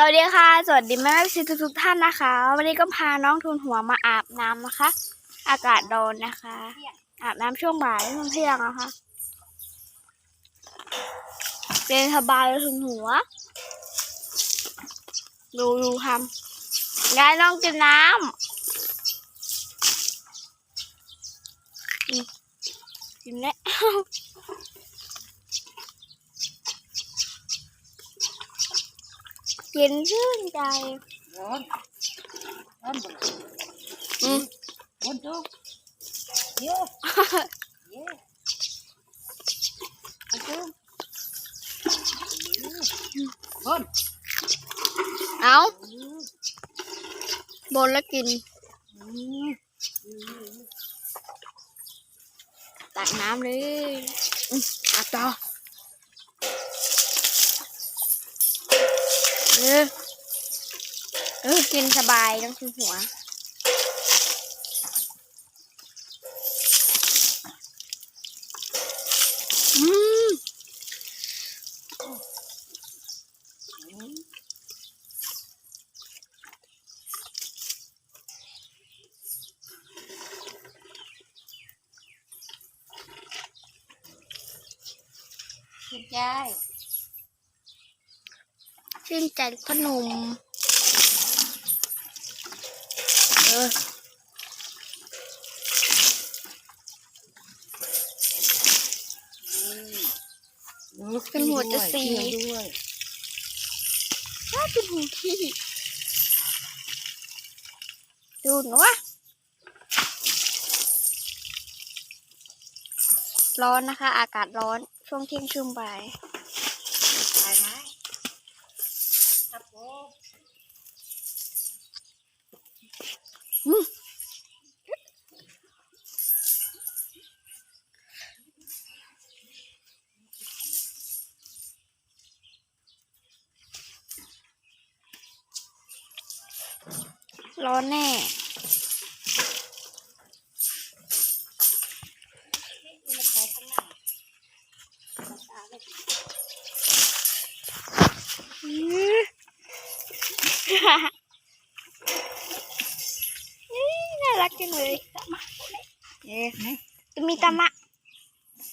สวัสดีค่ะ สวัสดีแม่แม่ซีทุกท่านนะคะ วันนี้ก็พาน้องทุนหัวมาอาบน้ำนะคะ อากาศร้อนนะคะ อาบน้ำช่วงบ่ายช่วงเที่ยงนะคะเย็นสบายทุนหัว ดูดูทำยายน้องกินน้ำอืมกินแล้ว เย็นชื่นใจร้อนร้อนบนอืมบนจุกเยอะเยอะบนจุกบนเอาบนแล้วกินตักน้ำเลยอืมอาบต่อ เออ เออ กินสบายต้องคือหัว อืมขึ้นใจ ชื่นใจขนม เออเป็นหัวดจะสีด้วยน่าเป็นหูที่ ดูหนูวะร้อนนะคะ อากาศร้อน ช่วงเที่ยงช่วงบ่าย ตายไหม ร้อนแน่นี่มันใช้ข้างหน้าตาเลยอื้ออื้อน่ารักจังเลยเอ๊ะไหนจะมีตามะ